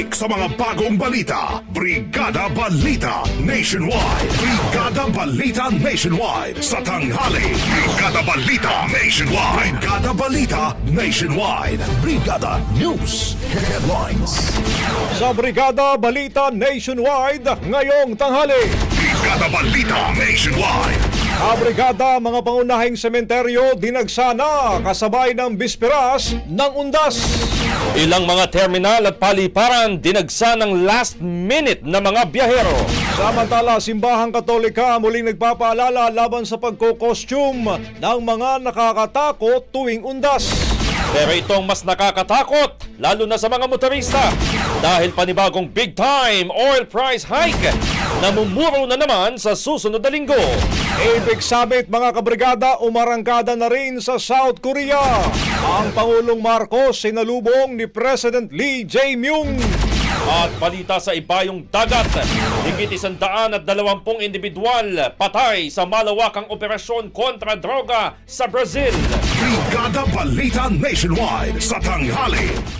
Siksik sa mga bagong balita. Brigada Balita Nationwide. Brigada Balita Nationwide sa tanghali. Brigada Balita Nationwide. Brigada Balita Nationwide. Brigada News Headlines. Sa Brigada Balita Nationwide, ngayong tanghali. Brigada Balita Nationwide. Kabrigada, mga pangunahing sementeryo dinagsana kasabay ng bisperas ng undas. Ilang mga terminal at paliparan dinagsa ng last minute na mga biyahero. Samantala, simbahang katolika muling nagpapaalala laban sa pagkokostume ng mga nakakatakot tuwing undas. Pero itong mas nakakatakot, lalo na sa mga motorista. Dahil panibagong big time oil price hike, namumuro na naman sa susunod na linggo. Ibig sabit mga kabrigada, umarangkada na rin sa South Korea. Ang Pangulong Marcos sinalubong ni President Lee Jae-myung. At balita sa ibayong dagat, higit isandaan at dalawampung individual patay sa malawakang operasyon kontra droga sa Brazil. Brigada Balita Nationwide sa tanghali.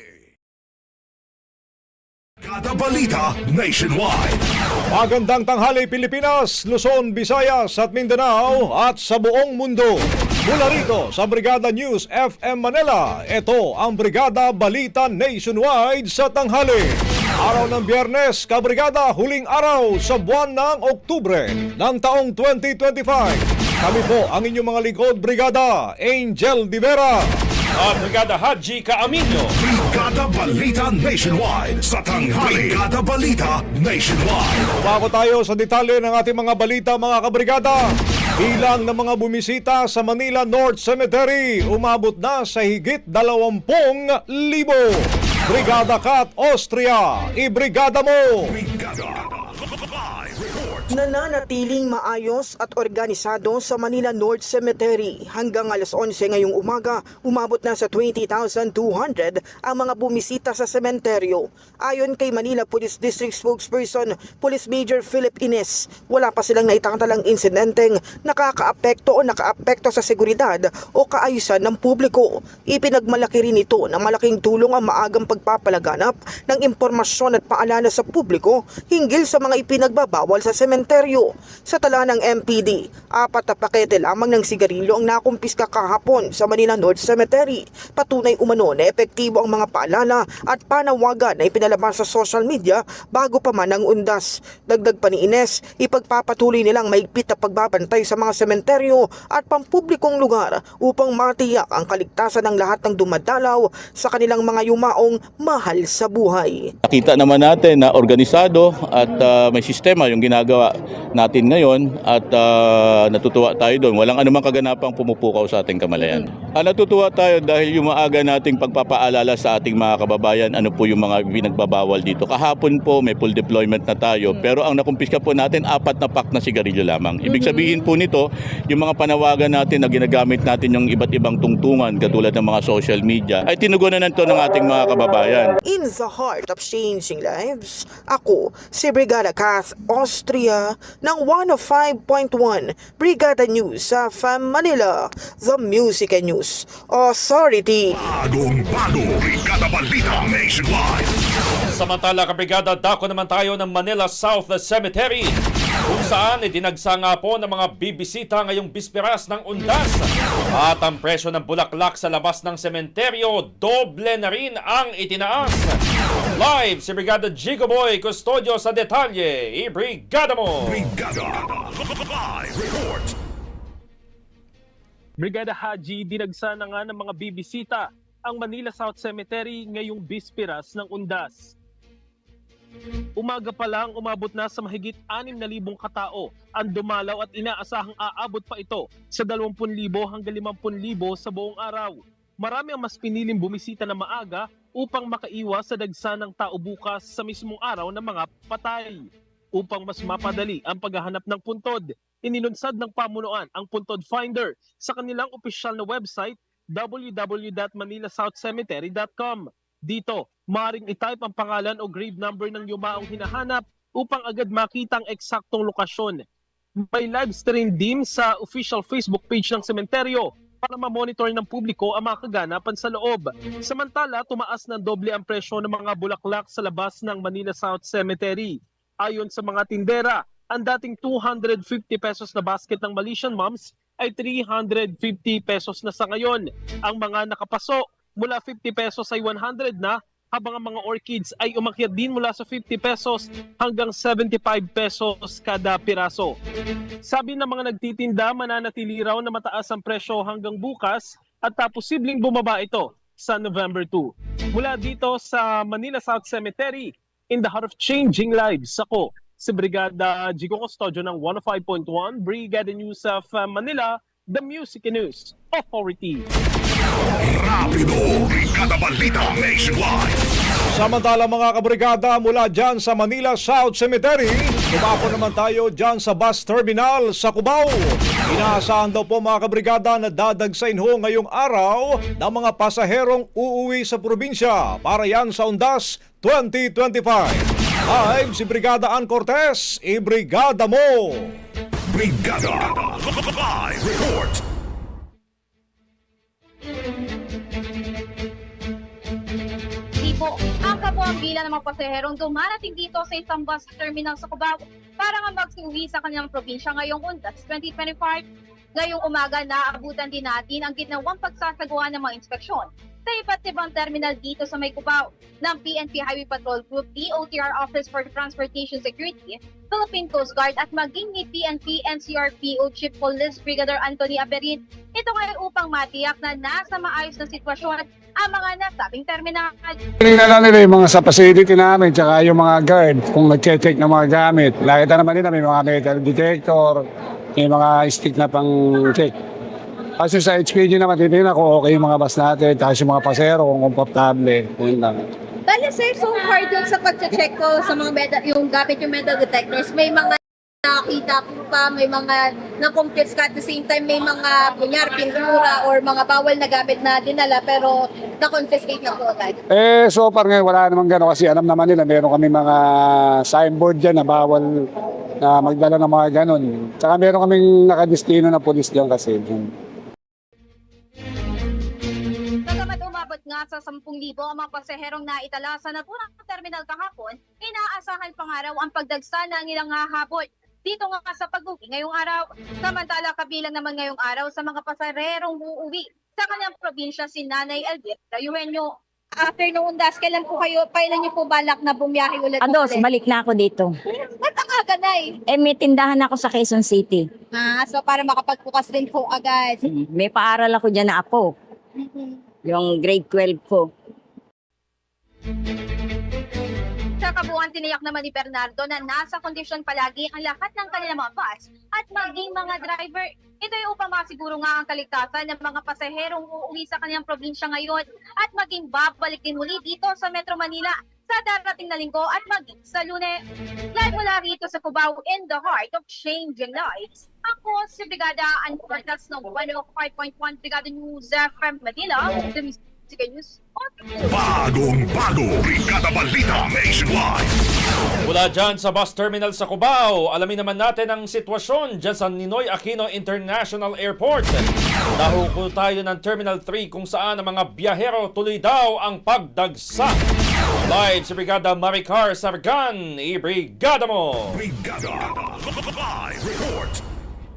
Brigada Balita Nationwide. Magandang tanghali Pilipinas, Luzon, Visayas at Mindanao at sa buong mundo. Mula rito sa Brigada News FM Manila, ito ang Brigada Balita Nationwide sa tanghali. Araw ng Biyernes, Kabrigada, huling araw sa buwan ng Oktubre ng taong 2025. Kami po ang inyong mga lingkod, Brigada Angel Divera. At Brigada Haji Kaaminyo. Brigada Balita Nationwide sa tanghali. Brigada Balita Nationwide. Bago tayo sa detalye ng ating mga balita mga kabrigada, bilang ng mga bumisita sa Manila North Cemetery umabot na sa higit 20,000. Brigada Kat Austria, ibrigada mo! Brigada. Nananatiling maayos at organisado sa Manila North Cemetery. Hanggang alas 11 ngayong umaga, umabot na sa 20,200 ang mga bumisita sa sementeryo. Ayon kay Manila Police District Spokesperson, Police Major Philip Ines, wala pa silang naitangtalang insidenteng nakakaapekto o nakaapekto sa seguridad o kaayusan ng publiko. Ipinagmalaki rin ito na malaking tulong ang maagang pagpapalaganap ng impormasyon at paalala sa publiko hinggil sa mga ipinagbabawal sa sementeryo. Sa tala ng MPD, apat na pakete lamang ng sigarilyo ang nakumpiska kahapon sa Manila North Cemetery. Patunay umano na epektibo ang mga paalala at panawagan na ipinalabas sa social media bago pa man ang undas. Dagdag pa ni Ines, ipagpapatuloy nilang maigpit na pagbabantay sa mga sementeryo at pampublikong lugar upang matiyak ang kaligtasan ng lahat ng dumadalaw sa kanilang mga yumaong mahal sa buhay. Nakita naman natin na organisado at ah, may sistema yung ginagawa natin ngayon at ah, natutuwa tayo doon. Walang anumang kaganapang pumupukaw sa ating kamalayan. Ah, natutuwa tayo dahil yung maaga nating pagpapaalala sa ating mga kababayan ano po yung mga pinagbabawal dito. Kahapon po may full deployment na tayo pero ang nakumpiska po natin apat na pack na sigarilyo lamang. Ibig sabihin po nito yung mga panawagan natin na ginagamit natin yung iba't ibang tungtungan katulad ng mga social media ay tinugunan nito ng ating mga kababayan. In the heart of changing lives, ako si Brigada Cass Austria ng 105.1 Brigada News sa FM Manila, The Music and News Authority. Bagong bago, Brigada Balita Nationwide. Samantala, kabrigada, dako naman tayo ng Manila South Cemetery kung saan idinagsa nga po ng mga bibisita ngayong bisperas ng undas. At ang presyo ng bulaklak sa labas ng sementeryo, doble na rin ang itinaas. Live si Brigada Jigo Boy Custodio sa detalye. I-brigada mo! Brigada Live Report. Brigada Haji dinagsa na nga ng mga bibisita ang Manila South Cemetery ngayong bispiras ng undas. Umaga pa lang umabot na sa mahigit 6,000 katao ang dumalaw at inaasahang aabot pa ito sa 20,000 hanggang 50,000 sa buong araw. Marami ang mas piniling bumisita na maaga upang makaiwas sa dagsa ng tao bukas sa mismong araw ng mga patay. Upang mas mapadali ang paghahanap ng puntod, inilunsad ng pamunuan ang Puntod Finder sa kanilang opisyal na website www.manilasouthcemetery.com. Dito, maring itype ang pangalan o grave number ng yumaong hinahanap upang agad makita ang eksaktong lokasyon. May live stream din sa official Facebook page ng sementeryo para ma-monitor ng publiko ang mga kaganapan sa loob. Samantala, tumaas ng doble ang presyo ng mga bulaklak sa labas ng Manila South Cemetery. Ayon sa mga tindera, ang dating 250 pesos na basket ng Malaysian Moms ay 350 pesos na sa ngayon. Ang mga nakapaso mula 50 pesos ay 100 na, habang ang mga orchids ay umakyat din mula sa 50 pesos hanggang 75 pesos kada piraso. Sabi ng mga nagtitinda, mananatili raw na mataas ang presyo hanggang bukas at posibleng bumaba ito sa November 2. Mula dito sa Manila South Cemetery, in the heart of changing lives, ako si Brigada Jigo Custodio ng 105.1 Brigada News of uh, Manila, the Music News Authority. Rapido, Brigada Balita Nationwide. Samantala mga kabrigada mula dyan sa Manila South Cemetery, tumapo naman tayo dyan sa bus terminal sa Cubao. Inaasahan daw po mga kabrigada na dadagsain ho ngayong araw ng mga pasaherong uuwi sa probinsya para yan sa Undas 2025. Live si Brigada Ann Cortez, i-brigada mo! Brigada Live Report. Po, ang bilang ng mga pasaherong dumarating dito sa isang bus terminal sa Cubao para nga magsiuwi sa kanilang probinsya ngayong Undas 2025. Ngayong umaga, naaabutan din natin ang ginawang pagsasagawa ng mga inspeksyon sa iba't ibang terminal dito sa May Cubao ng PNP Highway Patrol Group, DOTR Office for Transportation Security, Philippine Coast Guard at maging ni PNP NCRPO Chief Police Brigadier Anthony Aberin. Ito ay upang matiyak na nasa maayos na sitwasyon ang mga nasabing terminal. Nila yung mga sa facility namin, tsaka yung mga guard, kung nag-check ng mga gamit. Nakita naman nila may mga metal detector, may mga stick na pang-check. Kasi sa HPG naman, titignan kung okay yung mga bus natin, tapos yung mga pasero, kung komportable. Yun lang. Bale sir, so far dun sa pag-check ko sa mga metal, yung gamit yung metal detectors, may mga nakakita ko pa, may mga na-confiscate ka at the same time may mga kunyar, pintura or mga bawal na gamit na dinala pero na-confiscate na po agad. Eh, so far ngayon, wala namang gano'n kasi alam naman nila, meron kami mga signboard dyan na bawal na magdala ng mga gano'n. Tsaka meron kaming nakadistino na polis dyan kasi. Bagamat nga sa 10,000 ang mga pasaherong naitala sa naturang terminal kahapon, inaasahan pa nga raw ang pagdagsa ng ilang hahabol. dito nga sa pag-uwi ngayong araw. Samantala kabilang naman ngayong araw sa mga pasahero uuwi sa kanyang probinsya si Nanay Elvira Eugenio. After nung undas, kailan po kayo, kailan niyo po balak na bumiyahe ulit? Ano, ulit? balik na ako dito. Ba't ang aga na eh? Eh, may tindahan ako sa Quezon City. Ah, so para makapagbukas din po agad. May paaral ako dyan na apo. Yung grade 12 ko. Sa kabuuan tiniyak naman ni Bernardo na nasa kondisyon palagi ang lahat ng kanilang mga bus at maging mga driver. Ito ay upang masiguro nga ang kaligtasan ng mga pasaherong uuwi sa kanilang probinsya ngayon at maging babalik din muli dito sa Metro Manila sa darating na linggo at maging sa lunes. Live mula rito sa Cubao in the heart of changing lives. Ako si Brigada Anportas ng 105.1 Brigada News FM Manila. The Music News. Bagong bago, Brigada Balita Nationwide. Mula dyan sa bus terminal sa Cubao, alamin naman natin ang sitwasyon dyan sa Ninoy Aquino International Airport. Nahuko tayo ng Terminal 3 kung saan ang mga biyahero tuloy daw ang pagdagsa. Live si Brigada Maricar Sargan, i-brigada mo! Brigada Live Report.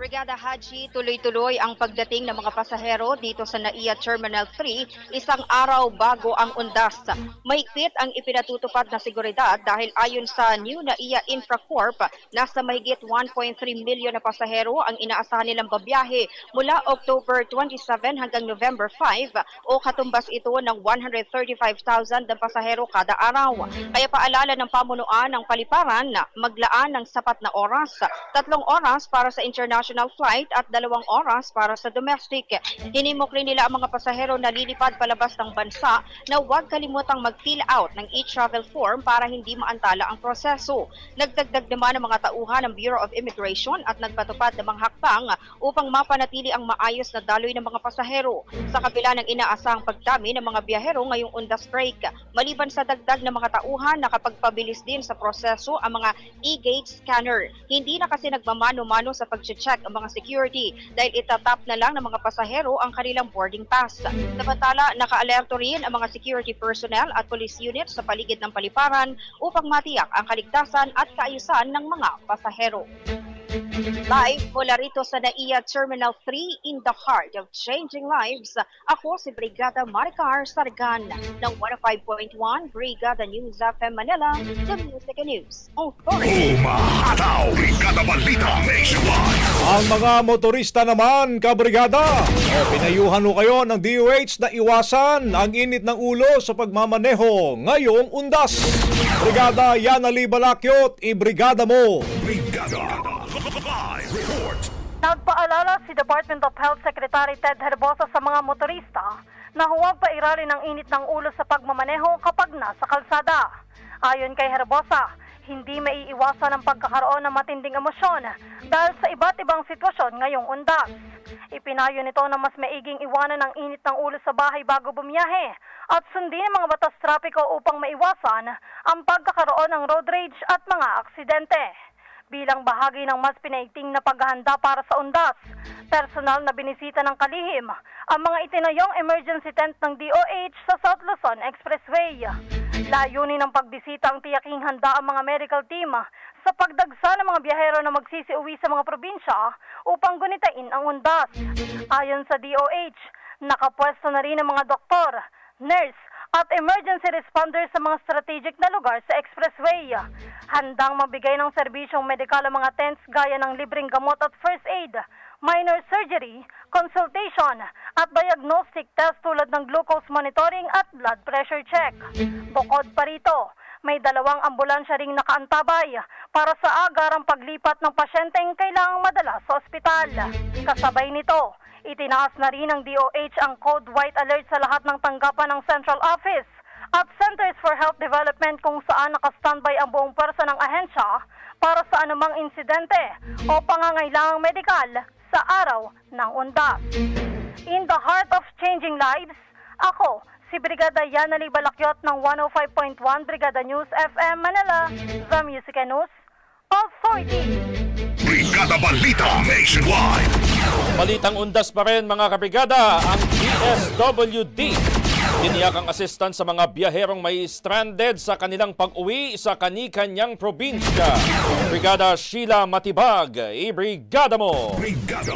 Brigada Haji, tuloy-tuloy ang pagdating ng mga pasahero dito sa NAIA Terminal 3 isang araw bago ang undas. Mahigpit ang ipinatutupad na seguridad dahil ayon sa New NAIA Infracorp, nasa mahigit 1.3 milyon na pasahero ang inaasahan nilang babiyahe mula October 27 hanggang November 5 o katumbas ito ng 135,000 na pasahero kada araw. Kaya paalala ng pamunuan ng paliparan na maglaan ng sapat na oras, tatlong oras para sa international flight at dalawang oras para sa domestic. Hinimok rin nila ang mga pasahero na lilipad palabas ng bansa na huwag kalimutang mag-fill out ng e-travel form para hindi maantala ang proseso. Nagdagdag naman ang mga tauhan ng Bureau of Immigration at nagpatupad ng mga hakbang upang mapanatili ang maayos na daloy ng mga pasahero sa kabila ng inaasahang pagdami ng mga biyahero ngayong undas break. Maliban sa dagdag ng mga tauhan, nakapagpabilis din sa proseso ang mga e-gate scanner. Hindi na kasi nagmamano-mano sa pag-check ang mga security dahil itatap na lang ng mga pasahero ang kanilang boarding pass. Samantala, naka-alerto rin ang mga security personnel at police unit sa paligid ng paliparan upang matiyak ang kaligtasan at kaayusan ng mga pasahero. Live mula rito sa NAIA Terminal 3 in the heart of changing lives. Ako si Brigada Maricar Sargan ng 105.1 Brigada News FM Manila, The Music and News Authority. Umahataw, Brigada Balita Nationwide. Ang mga motorista naman, kabrigada, o pinayuhan ho kayo ng DOH na iwasan ang init ng ulo sa pagmamaneho ngayong undas. Brigada Yana Balakyot, i-brigada mo! Brigada. Nagpaalala si Department of Health Secretary Ted Herbosa sa mga motorista na huwag pairalin ang init ng ulo sa pagmamaneho kapag nasa kalsada. Ayon kay Herbosa, hindi maiiwasan ang pagkakaroon ng matinding emosyon dahil sa iba't ibang sitwasyon ngayong undas. Ipinayo nito na mas maiging iwanan ang init ng ulo sa bahay bago bumiyahe at sundin ang mga batas trapiko upang maiwasan ang pagkakaroon ng road rage at mga aksidente bilang bahagi ng mas pinaigting na paghahanda para sa undas. Personal na binisita ng kalihim ang mga itinayong emergency tent ng DOH sa South Luzon Expressway. Layunin ng pagbisita ang tiyaking handa ang mga medical team sa pagdagsa ng mga biyahero na magsisiuwi sa mga probinsya upang gunitain ang undas. Ayon sa DOH, nakapwesto na rin ang mga doktor, nurse, at emergency responders sa mga strategic na lugar sa expressway. Handang magbigay ng serbisyong medikal ang mga tents gaya ng libreng gamot at first aid, minor surgery, consultation, at diagnostic test tulad ng glucose monitoring at blood pressure check. Bukod pa rito, may dalawang ambulansya ring nakaantabay para sa agarang paglipat ng pasyenteng kailangang madala sa ospital. Kasabay nito, Itinaas na rin ng DOH ang Code White Alert sa lahat ng tanggapan ng Central Office at Centers for Health Development kung saan nakastandby ang buong pwersa ng ahensya para sa anumang insidente o pangangailangang medikal sa araw ng undas. In the heart of changing lives, ako, si Brigada Yanali Balakyot ng 105.1 Brigada News FM Manila, The Music and News Authority. Brigada Balita Nationwide. Balitang undas pa rin mga kabrigada, ang DSWD Tiniyak ang assistant sa mga biyaherong may stranded sa kanilang pag-uwi sa kani-kanyang probinsya. Brigada Sheila Matibag, i-brigada mo! Brigada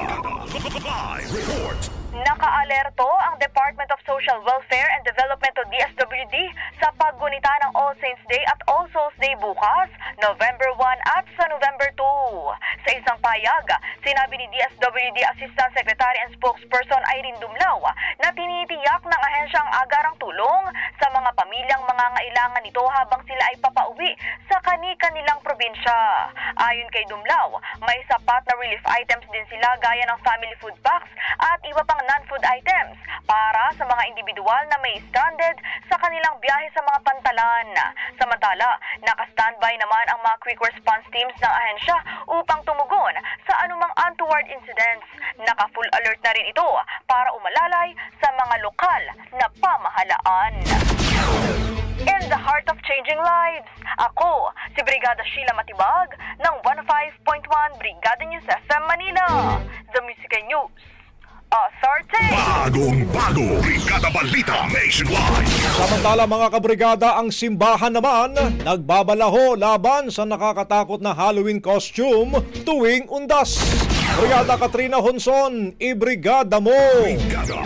Live Report. Nakaalerto ang Department of Social Welfare and Development o DSWD sa paggunita ng All Saints Day at All Souls Day bukas, November 1 at sa November 2. Sa isang payag, sinabi ni DSWD Assistant Secretary and Spokesperson Irene Dumlao na tinitiyak ng ahensya ang agarang tulong sa mga pamilyang mangangailangan nito habang sila ay papauwi sa kani-kanilang probinsya. Ayon kay Dumlao, may sapat na relief items din sila gaya ng family food packs at iba pang non-food items para sa mga individual na may stranded sa kanilang biyahe sa mga pantalan. Samantala, naka-standby naman ang mga quick response teams ng ahensya upang tumugon sa anumang untoward incidents. Naka-full alert na rin ito para umalalay sa mga lokal na pamahalaan. In the heart of changing lives, ako, si Brigada Sheila Matibag ng 105.1 Brigada News FM Manila. The Music News Authority. Bagong bago. Brigada Balita Nationwide. Samantala mga kabrigada, ang simbahan naman nagbabalaho laban sa nakakatakot na Halloween costume tuwing undas. Brigada Katrina Honson, ibrigada mo! Brigada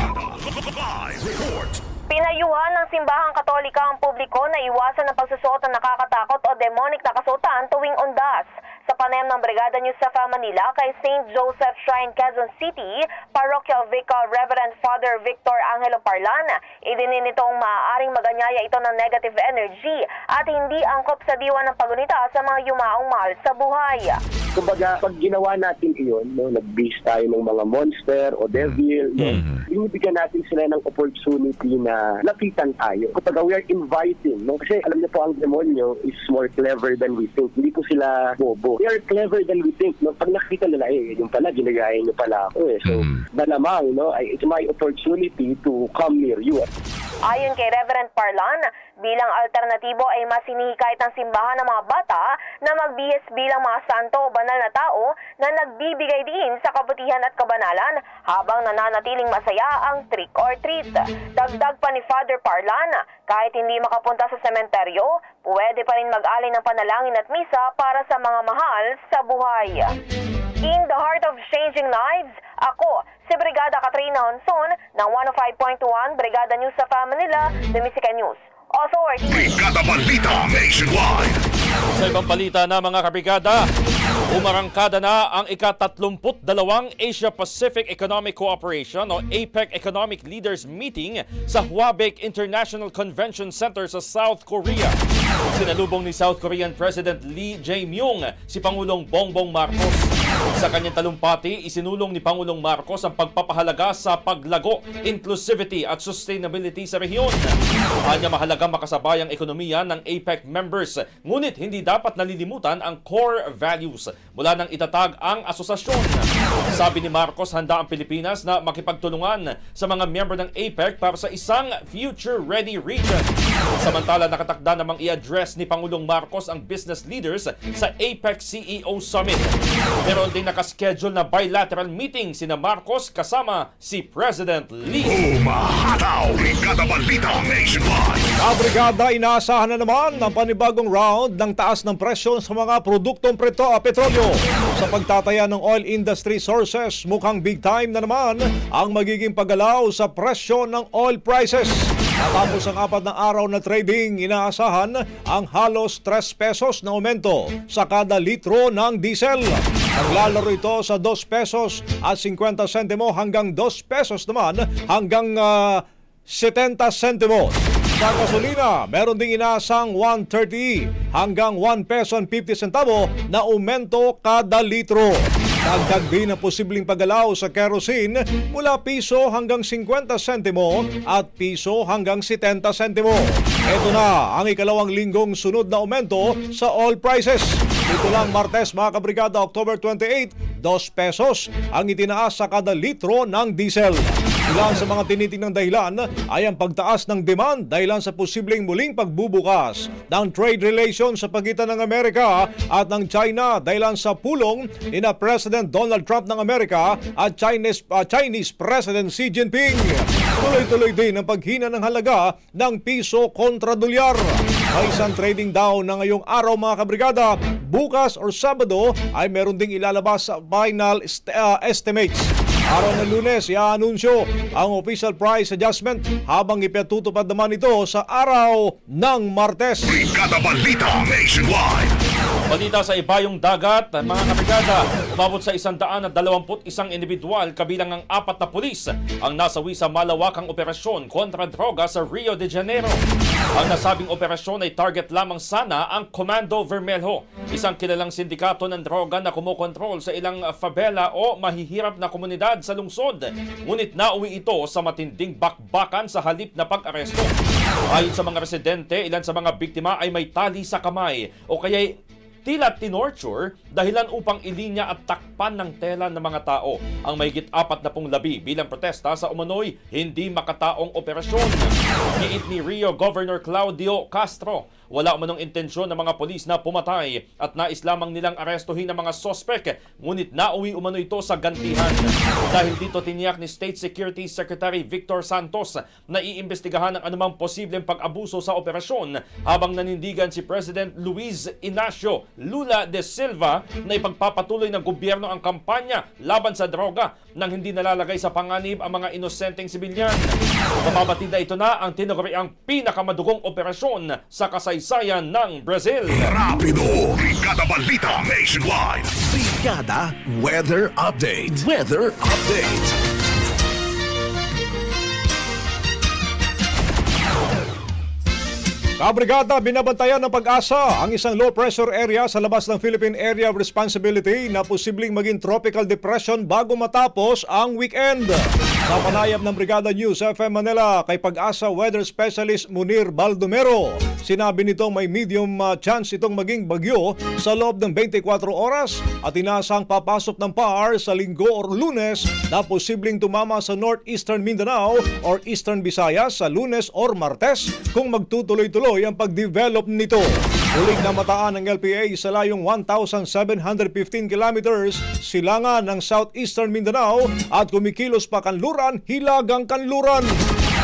Live Report. Pinayuhan ng simbahang katolika ang publiko na iwasan ang pagsusuot ng nakakatakot o demonic na kasuotan tuwing undas. Sa panayam ng Brigada News sa Manila kay St. Joseph Shrine, Quezon City, Parochial Vicar Reverend Father Victor Angelo Parlan, idinin nitong maaaring maganyaya ito ng negative energy at hindi angkop sa diwa ng pagunita sa mga yumaong mahal sa buhay. Kumbaga, pag ginawa natin iyon, no, nag-base tayo ng mga monster o devil, no, binibigyan natin sila ng opportunity na lapitan tayo. Kumbaga, we are inviting. No? Kasi alam niyo po, ang demonyo is more clever than we think. Hindi po sila bobo. They are clever than we think. No? Pag nakita nila, eh, yung pala, ginagaya niyo pala ako. Eh. So, malamang, no, ay, it's my opportunity to come near you. Ayon kay Reverend Parlan, bilang alternatibo ay mas hinihikayat ng simbahan ng mga bata na magbihis bilang mga santo o banal na tao na nagbibigay din sa kabutihan at kabanalan habang nananatiling masaya ang trick or treat. Dagdag pa ni Father Parlan, kahit hindi makapunta sa sementeryo, pwede pa rin mag-alay ng panalangin at misa para sa mga mahal sa buhay. In the heart of changing lives, ako, si Brigada Katrina Honson ng 105.1 Brigada News sa Manila, The Music News Authority. Brigada Balita Nationwide. Sa ibang balita na mga kabrigada, umarangkada na ang ika-32 Asia-Pacific Economic Cooperation o APEC Economic Leaders Meeting sa Hwabek International Convention Center sa South Korea. Sinalubong ni South Korean President Lee Jae-myung si Pangulong Bongbong Marcos. Sa kanyang talumpati, isinulong ni Pangulong Marcos ang pagpapahalaga sa paglago, inclusivity at sustainability sa rehiyon. Kanya mahalaga makasabay ang ekonomiya ng APEC members, ngunit hindi dapat nalilimutan ang core values mula nang itatag ang asosasyon. Sabi ni Marcos, handa ang Pilipinas na makipagtulungan sa mga miyembro ng APEC para sa isang future-ready region. Samantala, nakatakda namang i-address ni Pangulong Marcos ang business leaders sa APEC CEO Summit. Meron din nakaschedule na bilateral meeting sina Marcos kasama si President Lee. Umahataw. Brigada Balita Nationwide. Kabrigada, inaasahan na naman ang panibagong round ng taas ng presyo sa mga produktong preto a petrolyo. Sa pagtataya ng oil industry sources, mukhang big time na naman ang magiging paggalaw sa presyo ng oil prices. Matapos ang apat na araw na trading, inaasahan ang halos 3 pesos na aumento sa kada litro ng diesel. Naglalaro ito sa 2 pesos at 50 sentimo hanggang 2 pesos naman hanggang ah, 70 sentimos. Sa gasolina, meron ding inaasang 130 hanggang 1 peso and 50 centavo na aumento kada litro. Dagdag din ang posibleng paggalaw sa kerosene mula piso hanggang 50 sentimo at piso hanggang 70 sentimo. Ito na ang ikalawang linggong sunod na aumento sa oil prices. Dito lang Martes mga kabrigada October 28, 2 pesos ang itinaas sa kada litro ng diesel. Ilan sa mga tinitingnan dahilan ay ang pagtaas ng demand dahilan sa posibleng muling pagbubukas ng trade relations sa pagitan ng Amerika at ng China dahilan sa pulong ni na President Donald Trump ng Amerika at Chinese, uh, Chinese President Xi Jinping. Tuloy-tuloy din ang paghina ng halaga ng piso kontra dolyar. May isang trading down na ngayong araw mga kabrigada. Bukas or Sabado ay meron ding ilalabas sa final est- uh, estimates. Araw ng lunes, i-anunsyo ang official price adjustment habang ipatutupad naman ito sa araw ng Martes. Brigada Balita Nationwide. Balita sa ibayong dagat, mga kabrigada, umabot sa isang daan at dalawamput isang individual kabilang ang apat na pulis ang nasawi sa malawakang operasyon kontra droga sa Rio de Janeiro. Ang nasabing operasyon ay target lamang sana ang Comando Vermelho, isang kilalang sindikato ng droga na kumokontrol sa ilang favela o mahihirap na komunidad sa lungsod. Ngunit nauwi ito sa matinding bakbakan sa halip na pag-aresto. Ayon sa mga residente, ilan sa mga biktima ay may tali sa kamay o kaya tila tinorture dahilan upang ilinya at takpan ng tela ng mga tao ang mahigit apat na pong labi bilang protesta sa umano'y hindi makataong operasyon. Giit ni Rio Governor Claudio Castro, wala umanong intensyon ng mga polis na pumatay at nais lamang nilang arestuhin ang mga sospek ngunit nauwi umano ito sa gantihan. Dahil dito tiniyak ni State Security Secretary Victor Santos na iimbestigahan ang anumang posibleng pag-abuso sa operasyon habang nanindigan si President Luis Inacio Lula de Silva na ipagpapatuloy ng gobyerno ang kampanya laban sa droga nang hindi nalalagay sa panganib ang mga inosenteng sibilyan. Mapabatida ito na ang tinaguriang pinakamadugong operasyon sa kasaysayan ng Brazil. Rapido. Brigada Balita Nationwide. Brigada Weather Update. Weather Update. Kabrigada, binabantayan ng pag-asa ang isang low pressure area sa labas ng Philippine Area of Responsibility na posibleng maging tropical depression bago matapos ang weekend. Sa ng Brigada News FM Manila kay pag-asa weather specialist Munir Baldomero, sinabi nito may medium uh, chance itong maging bagyo sa loob ng 24 oras at inasang papasok ng PAR sa linggo or lunes na posibleng tumama sa northeastern Mindanao or eastern Visayas sa lunes or martes kung magtutuloy-tuloy ang pag-develop nito. Huling namataan ng LPA sa layong 1,715 kilometers silangan ng southeastern Mindanao at kumikilos pa kanluran, hilagang kanluran.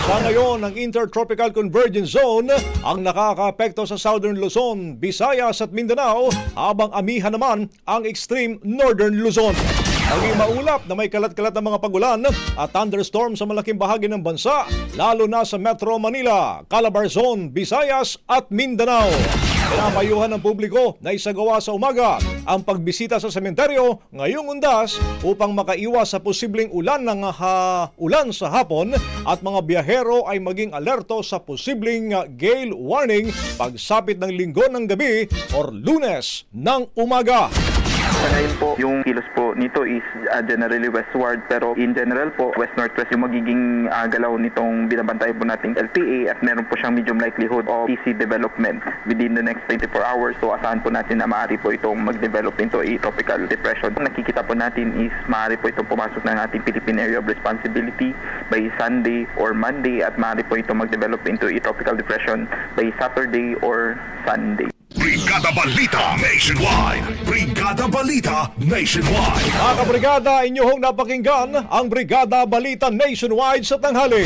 Sa ngayon, ang Intertropical Convergence Zone ang nakakaapekto sa Southern Luzon, Visayas at Mindanao habang amihan naman ang Extreme Northern Luzon. Maging maulap na may kalat-kalat na mga pagulan at thunderstorm sa malaking bahagi ng bansa, lalo na sa Metro Manila, Calabarzon, Visayas at Mindanao. Pinapayuhan ng publiko na isagawa sa umaga ang pagbisita sa sementeryo ngayong undas upang makaiwas sa posibleng ulan ng ha, ulan sa hapon at mga biyahero ay maging alerto sa posibleng gale warning pagsapit ng linggo ng gabi or lunes ng umaga. Sa ngayon po, yung kilos po nito is uh, generally westward pero in general po, west-northwest yung magiging uh, galaw nitong binabantay po nating LPA at meron po siyang medium likelihood of PC development within the next 24 hours. So asahan po natin na maaari po itong mag-develop into a tropical depression. Ang nakikita po natin is maaari po itong pumasok ng ating Philippine Area of Responsibility by Sunday or Monday at maaari po itong mag-develop into a tropical depression by Saturday or Sunday. Brigada Balita Nationwide. Brigada Balita Nationwide. Mga kabrigada, inyong napakinggan ang Brigada Balita Nationwide sa tanghali.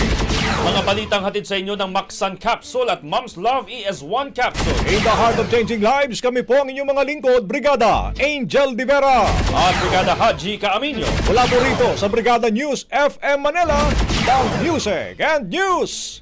Mga balitang hatid sa inyo ng Maxan Capsule at Mom's Love ES1 Capsule. In the heart of changing lives, kami po ang inyong mga lingkod, Brigada Angel Di Vera. At Brigada Haji Kaaminyo. Mula po rito sa Brigada News FM Manila, the Music and News